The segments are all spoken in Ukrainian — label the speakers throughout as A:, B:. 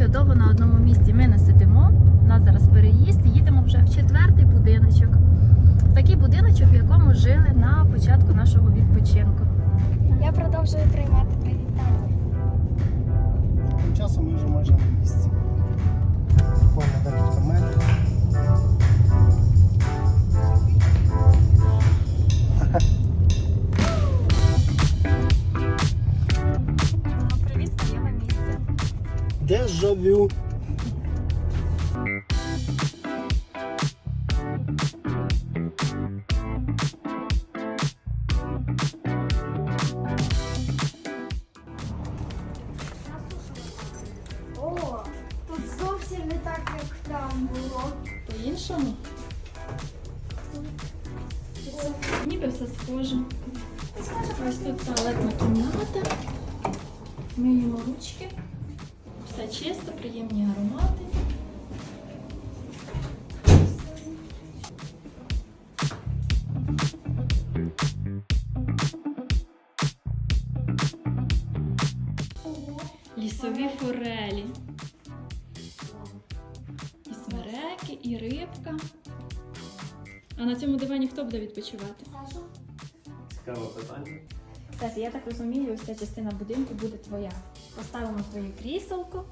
A: що довго на одному місці ми не сидимо. У нас зараз переїзд, і їдемо вже в четвертий будиночок. Такий будиночок, в якому жили на початку нашого відпочинку.
B: Я продовжую приймати привітання.
C: Тим часом ми вже майже на місці. Буквально декілька метрів. Дежавю.
A: Лісові форелі. І смереки, і рибка. А на цьому дивані хто буде відпочивати?
D: Цікаве питання.
A: Так, я так розумію, ось ця частина будинку буде твоя. Поставимо твоє кріселко,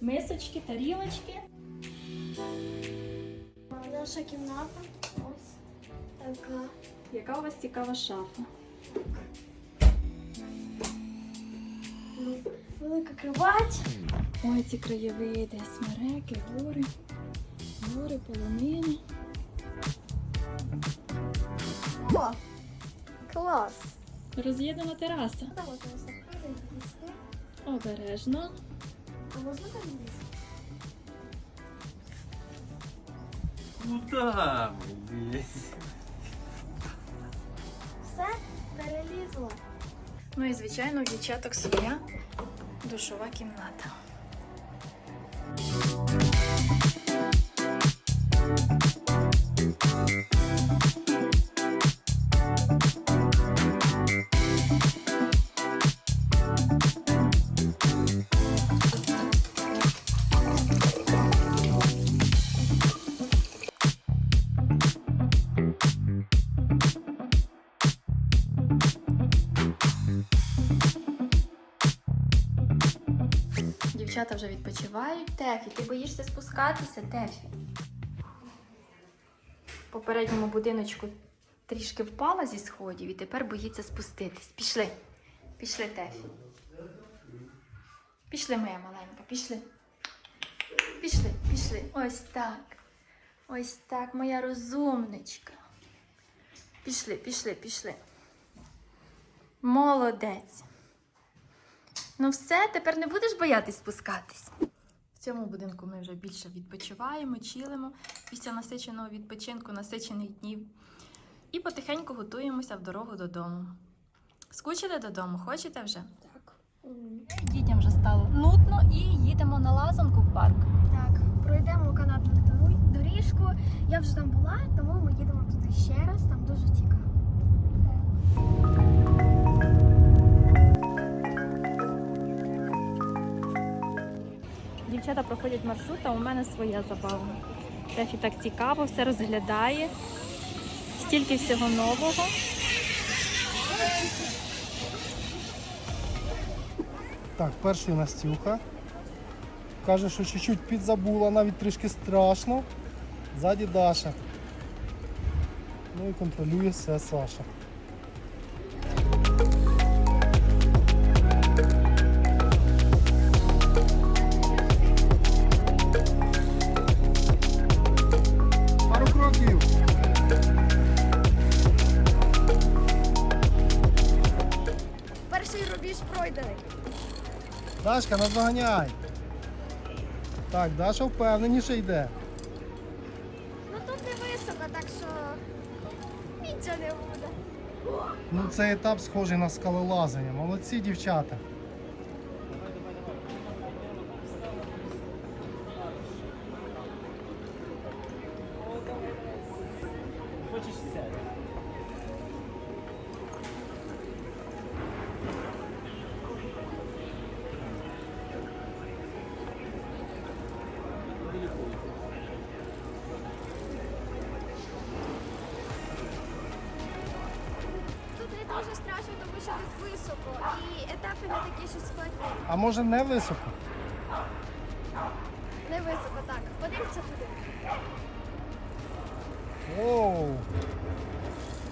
A: мисочки, тарілочки.
B: Наша кімната. Ось така.
A: Яка у вас цікава шафа?
B: Ну, велика кровать.
A: Ой, ці краєвиди, смереки, гори, гори, полонини.
B: О, клас.
A: Роз'єднана тераса. Обережно.
B: А можна там?
D: Ну так.
B: Все, перелізла.
A: Ну і звичайно, дівчаток своя душова кімната. Вже відпочивають. Тефі, ти боїшся спускатися, Тефі? Попередньому будиночку трішки впала зі сходів і тепер боїться спуститись. Пішли. Пішли, Тефі. Пішли, моя маленька, пішли. Пішли, пішли. Ось так. Ось так, моя розумничка. Пішли, пішли, пішли. Молодець. Ну все, тепер не будеш боятись спускатись. В цьому будинку ми вже більше відпочиваємо, чилимо після насиченого відпочинку, насичених днів. І потихеньку готуємося в дорогу додому. Скучили додому, хочете вже?
B: Так.
A: Дітям вже стало нудно і їдемо на лазанку в парк.
B: Так, пройдемо канатну доріжку. Я вже там була, тому ми їдемо туди ще раз. Там дуже цікаво.
A: Дівчата проходять маршрут, а у мене своя забава. Тефі так цікаво, все розглядає. Стільки всього нового.
C: Так, перший Настюха. Каже, що чуть-чуть підзабула, навіть трішки страшно. Ззаді Даша. Ну і контролює все Саша. Дашка, наздоганяй. Так, Даша впевненіше йде.
B: Ну тут не високо, так що нічого не буде.
C: Ну, цей етап схожий на скалолазання. Молодці дівчата. А може не високо?
B: Не високо, так. Подивіться туди.
C: Оу.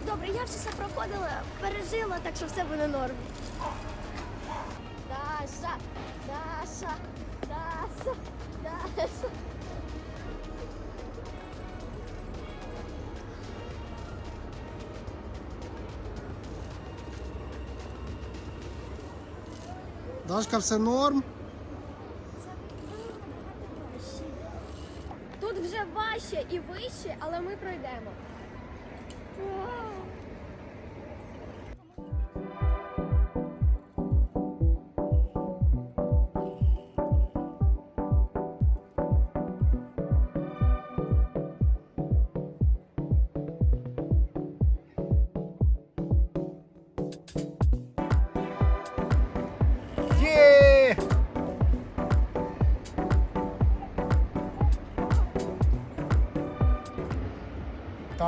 B: Добре, я вже все проходила, пережила, так що все буде норм. Даша, Даша, Даша, Даша.
C: Дашка, все норм?
B: Тут вже важче і вище, але ми пройдемо.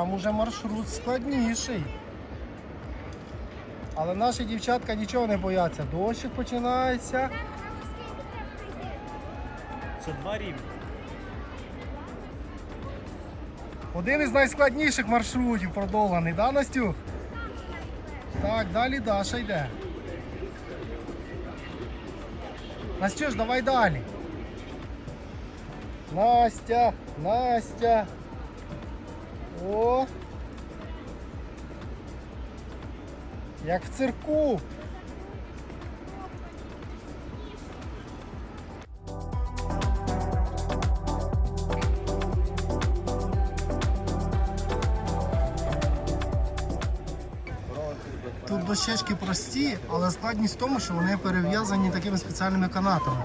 C: Там уже маршрут складніший. Але наші дівчатка нічого не бояться. Дощик починається.
D: Це два рівні.
C: Один із найскладніших маршрутів продовганий, да, Настю? Так, далі Даша йде. Настюш, давай далі. Настя, Настя. О. Як в цирку. Тут дощечки прості, але складність в тому, що вони перев'язані такими спеціальними канатами.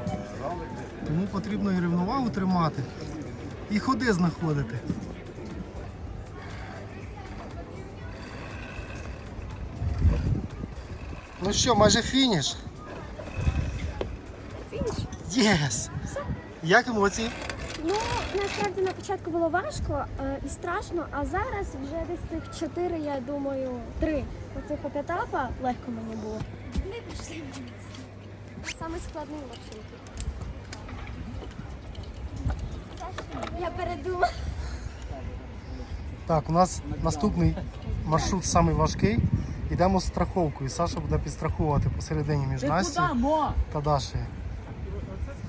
C: Тому потрібно і рівновагу тримати, і ходи знаходити. Ну що, майже фініш?
B: Фініш.
C: Єс! Як емоції?
B: Ну, насправді на початку було важко е, і страшно, а зараз вже десь цих чотири, я думаю, три. Оцих етапа легко мені було. Ми пішли. Саме складний маршрут. Я передумала.
C: Так, у нас наступний маршрут самий важкий. Йдемо з страховкою. Саша буде підстраховувати посередині між Настю та Дашею.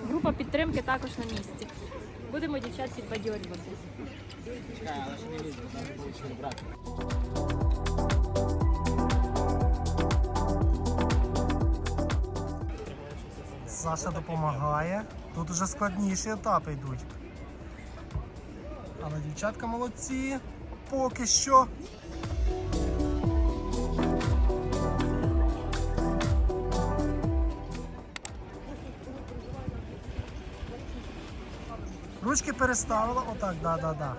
A: Група підтримки також на місці. Будемо дівчат підбадьорювати.
C: Саша допомагає. Тут уже складніші етапи йдуть. Але дівчатка молодці. Поки що. Ручки переставила. Отак, да, да, да.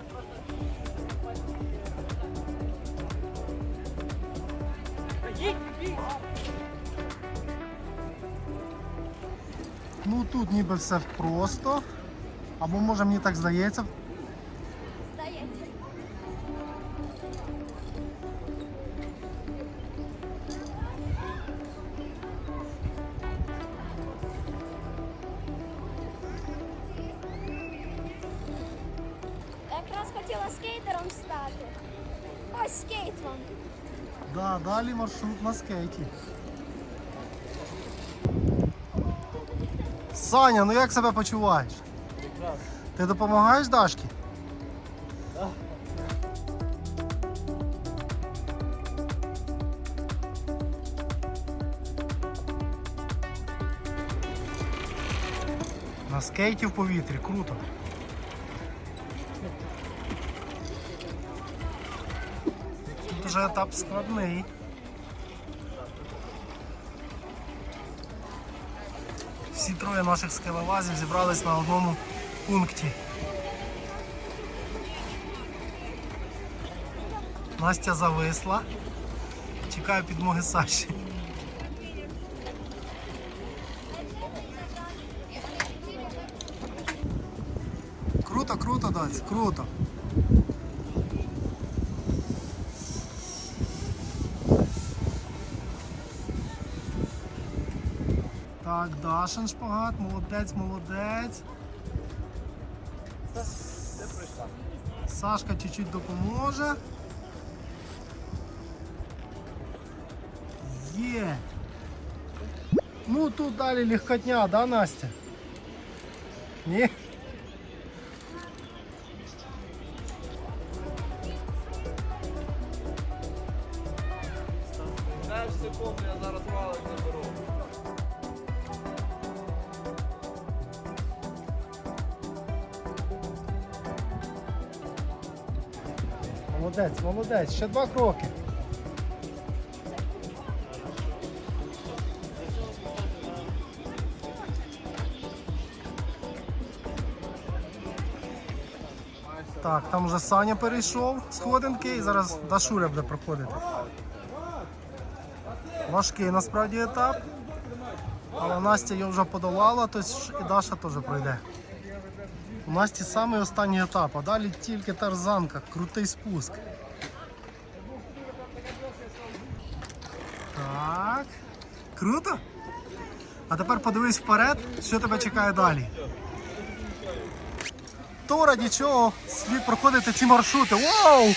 C: Ну тут ніби все просто. Або може мені так. Здається.
B: Хотіла скейтером стати. Ось скейт вам.
C: Да, далі маршрут на скейті. Саня, ну як себе почуваєш? Ти допомагаєш Дашки? На скейті в повітрі, круто. Вже етап складний. Всі троє наших скелевазів зібрались на одному пункті. Настя зависла. Чекаю підмоги Саші. Круто. Круто, Даць, круто. Так, Дашин шпагат, молодець, молодець. Сашка чуть-чуть допоможе. Є. Ну тут далі легкотня, да, Настя? Ні?
D: Знаєш секунду, я зараз валик заберу.
C: Молодець, молодець, ще два кроки. Так, там вже Саня перейшов сходинки і зараз Дашуля буде проходити. Важкий насправді етап. Але Настя його вже подолала, то і Даша теж пройде. У Насті самий останній етап, а далі тільки тарзанка, крутий спуск. Так. Круто? А тепер подивись вперед, що тебе чекає далі. То раді чого слід проходити ці маршрути. Вау!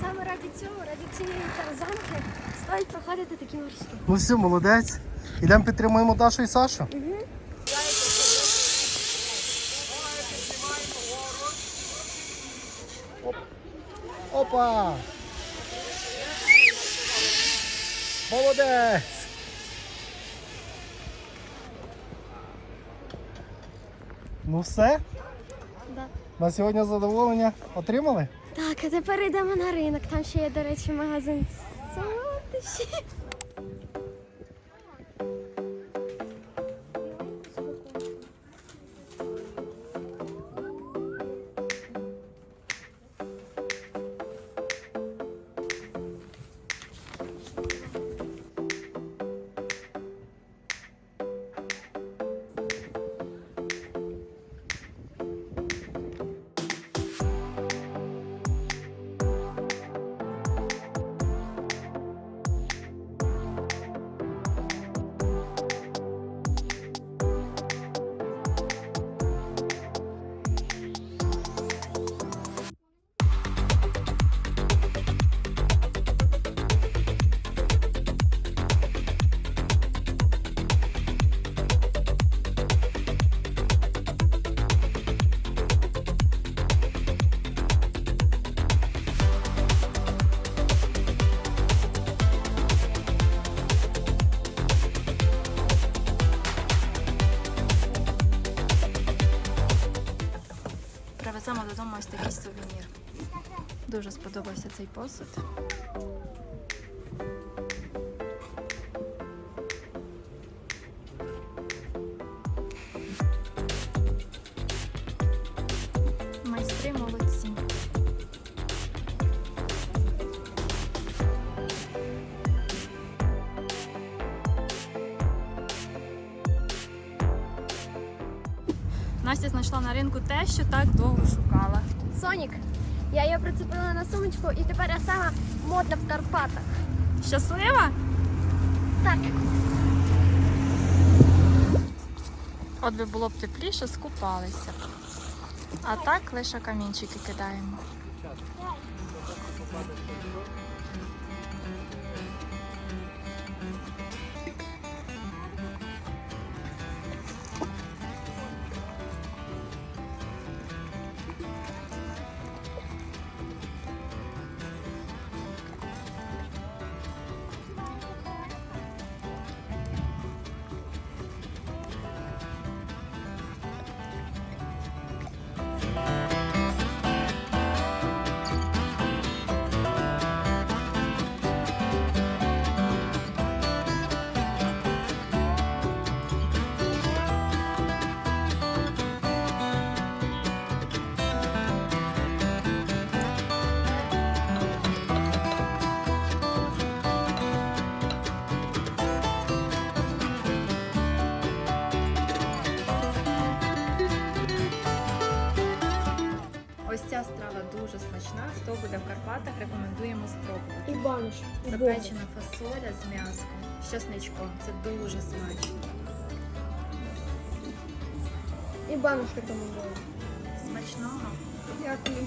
B: Саме раді цього, раді цієї тарзанки, стоїть проходити такі маршрути.
C: Ну все, молодець. Ідемо підтримуємо Дашу і Сашу. Оп. Опа! Молодець! Ну все,
B: Да.
C: на сьогодні задоволення отримали?
B: Так, а тепер йдемо на ринок. Там ще є, до речі, магазин солодощі.
A: Дуже сподобався цей посуд. Майстри молодці. Настя знайшла на ринку те, що так довго шукала.
B: Сонік. Я її прицепила на сумочку і тепер я сама модна в Карпатах.
A: Щаслива?
B: Так.
A: От би було б тепліше, скупалися. А так лише камінчики кидаємо. Thank. Хто буде в Карпатах, рекомендуємо спробувати.
B: І банош.
A: Запечена фасоля з м'яском, з часничком. Це дуже смачно.
B: І банош рекомендую.
A: Смачного.
B: Дякую.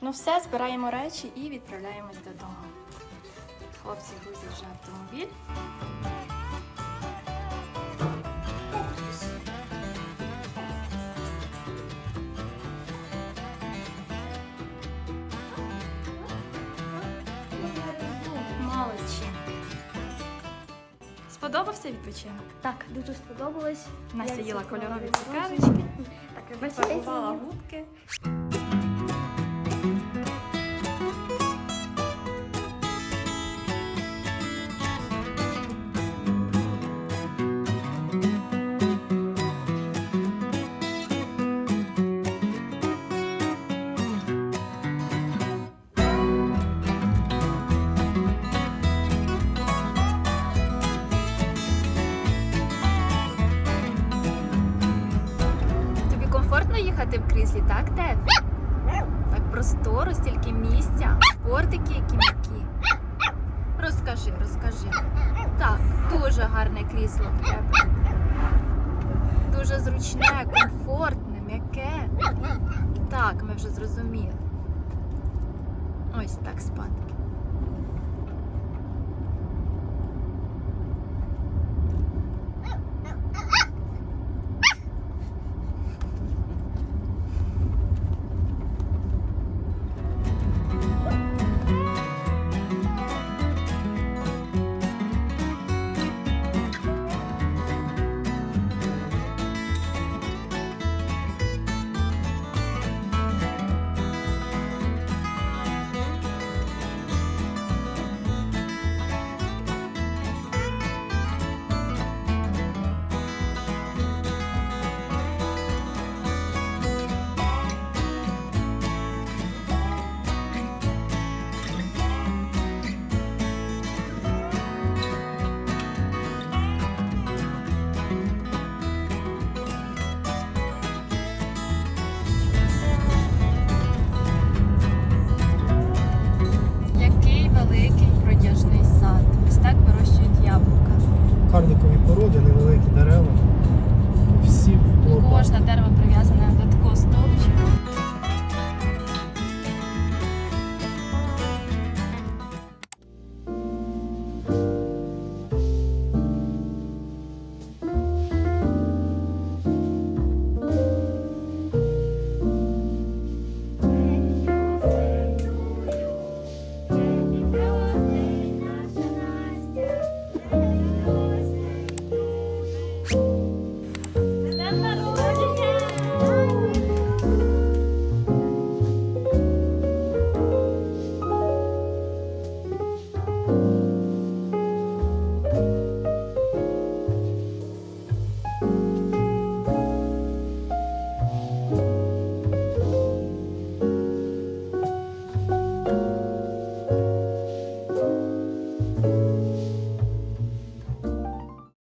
A: Ну все, збираємо речі і відправляємось додому. Хлопці грузять вже автомобіль. Відпочинок?
B: Так, дуже сподобалось.
A: Настя їла кольорові цукерочки.
B: Так, вибачайте.
A: губки. Місця, бортики які м'які. Розкажи, розкажи. Так, дуже гарне крісло в тебе. Дуже зручне, комфортне, м'яке. Так, ми вже зрозуміли. Ось так спати.